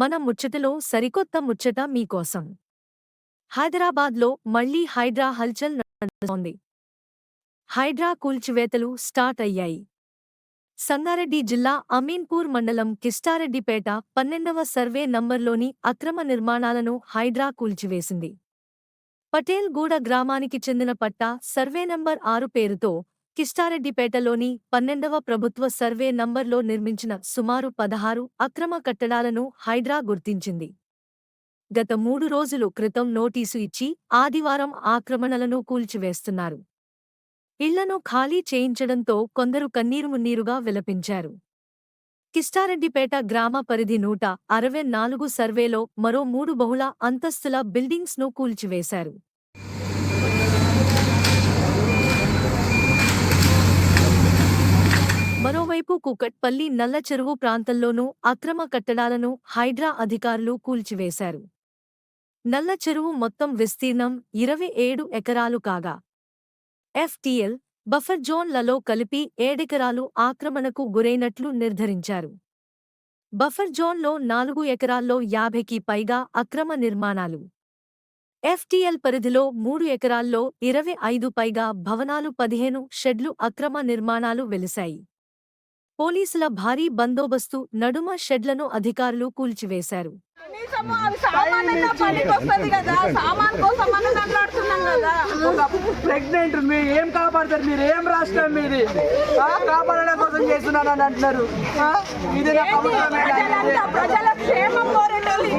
మన ముచ్చటలో సరికొత్త ముచ్చట మీకోసం హైదరాబాద్లో మళ్ళీ హైడ్రా హల్చల్ నడుస్తోంది. హైడ్రా కూల్చివేతలు స్టార్ట్ అయ్యాయి. సంగారెడ్డి జిల్లా అమీన్పూర్ మండలం కిష్టారెడ్డిపేట పన్నెండవ సర్వే నంబర్లోని అక్రమ నిర్మాణాలను హైడ్రా కూల్చివేసింది. పటేల్గూడ గ్రామానికి చెందిన పట్టా సర్వే నంబర్ ఆరు పేరుతో కిష్టారెడ్డిపేటలోని పన్నెండవ ప్రభుత్వ సర్వే నంబర్లో నిర్మించిన సుమారు పదహారు అక్రమ కట్టడాలను హైడ్రా గుర్తించింది. గత మూడు రోజులు క్రితం నోటీసు ఇచ్చి ఆదివారం ఆక్రమణలను కూల్చివేస్తున్నారు. ఇళ్ళను ఖాళీ చేయించడంతో కొందరు కన్నీరుమున్నీరుగా విలపించారు. కిష్టారెడ్డిపేట గ్రామ పరిధి నూట అరవై నాలుగు సర్వేలో మరో మూడు బహుళ అంతస్తుల బిల్డింగ్స్ను కూల్చివేశారు. మరోవైపు కుకట్పల్లి నల్ల చెరువు ప్రాంతంలోనూ అక్రమ కట్టడాలను హైడ్రా అధికారులు కూల్చివేశారు. నల్ల చెరువు మొత్తం విస్తీర్ణం ఇరవై ఏడు ఎకరాలు కాగా ఎఫ్టీఎల్ బఫర్ జోన్లలో కలిపి ఏడెకరాలు ఆక్రమణకు గురైనట్లు నిర్ధారించారు. బఫర్ జోన్లో నాలుగు ఎకరాల్లో యాభైకి పైగా అక్రమ నిర్మాణాలు. ఎఫ్టీఎల్ పరిధిలో మూడు ఎకరాల్లో ఇరవై ఐదు పైగా భవనాలు పదిహేను షెడ్లు అక్రమ నిర్మాణాలు వెలిశాయి. పోలీసుల భారీ బందోబస్తు నడుమ షెడ్లను అధికారులు కూల్చివేశారు ప్రెగ్నెంట్ మీరు ఏం కాపాడతారు మీరు ఏం రాష్ట్రం మీది ఆ, కాపాడడం కోసం చేస్తున్నానని అంటున్నారు ఇది ప్రజల క్షేమం కోరేటోళ్ళు